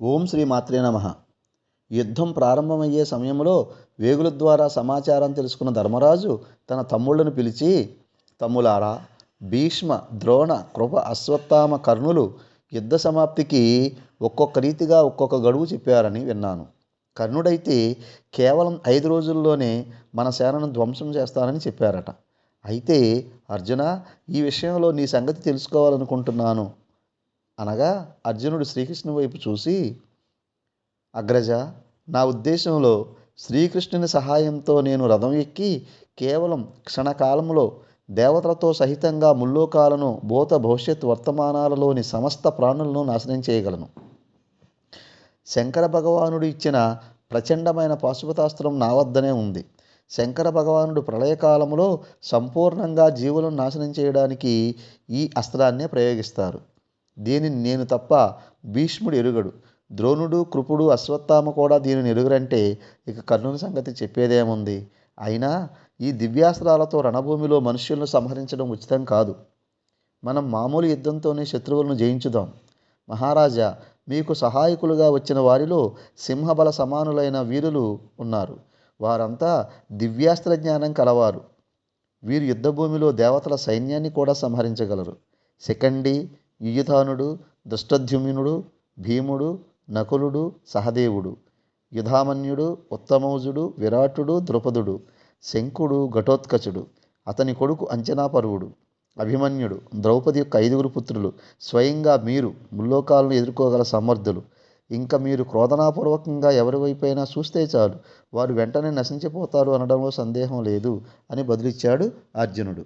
ఓం శ్రీ మాత్రే నమ. యుద్ధం ప్రారంభమయ్యే సమయంలో వేగుల ద్వారా సమాచారం తెలుసుకున్న ధర్మరాజు తన తమ్ముళ్ళను పిలిచి తమ్ములారా భీష్మ ద్రోణ కృప అశ్వత్థామ కర్ణులు యుద్ధ సమాప్తికి ఒక్కొక్క రీతిగా ఒక్కొక్క గడువు చెప్పారని విన్నాను. కర్ణుడైతే కేవలం ఐదు రోజుల్లోనే మన సేనను ధ్వంసం చేస్తానని చెప్పారట. అయితే అర్జున ఈ విషయంలో నీ సంగతి తెలుసుకోవాలనుకుంటున్నాను. అనగా అర్జునుడు శ్రీకృష్ణు వైపు చూసి అగ్రజ నా ఉద్దేశంలో శ్రీకృష్ణుని సహాయంతో నేను రథం ఎక్కి కేవలం క్షణకాలంలో దేవతలతో సహితంగా ముల్లోకాలను భూత భవిష్యత్ వర్తమానాలలోని సమస్త ప్రాణులను నాశనం చేయగలను. శంకర భగవానుడు ఇచ్చిన ప్రచండమైన పాశుపతాస్త్రం నా వద్దనే ఉంది. శంకర భగవానుడు ప్రళయకాలంలో సంపూర్ణంగా జీవులను నాశనం చేయడానికి ఈ అస్త్రాన్నే ప్రయోగిస్తారు. దీనిని నేను తప్ప భీష్ముడు ఎరుగడు. ద్రోణుడు కృపుడు అశ్వత్థామ కూడా దీనిని ఎరుగరంటే ఇక కర్ణుని సంగతి చెప్పేదేముంది? అయినా ఈ దివ్యాస్త్రాలతో రణభూమిలో మనుష్యులను సంహరించడం ఉచితం కాదు. మనం మామూలు యుద్ధంతోనే శత్రువులను జయించుదాం. మహారాజా మీకు సహాయకులుగా వచ్చిన వారిలో సింహబల సమానులైన వీరులు ఉన్నారు. వారంతా దివ్యాస్త్ర జ్ఞానం కలవారు. వీరు యుద్ధభూమిలో దేవతల సైన్యాన్ని కూడా సంహరించగలరు. సెకండీ యుయుధానుడు దుష్టద్యుమ్నుడు భీముడు నకులుడు సహదేవుడు. యుధామన్యుడు ఉత్తమౌజుడు విరాటుడు ద్రుపదుడు. శంకుడు ఘటోత్కచుడు. అతని కొడుకు అంచనాపరువుడు అభిమన్యుడు ద్రౌపది యొక్క ఐదుగురు పుత్రులు. స్వయంగా మీరు ముల్లోకాలను ఎదుర్కోగల సమర్థులు ఇంకా మీరు క్రోధనాపూర్వకంగా ఎవరి వైపైనా చూస్తే చాలు. వారు వెంటనే నశించిపోతారు అనడంలో సందేహం లేదు అని బదులిచ్చాడు అర్జునుడు.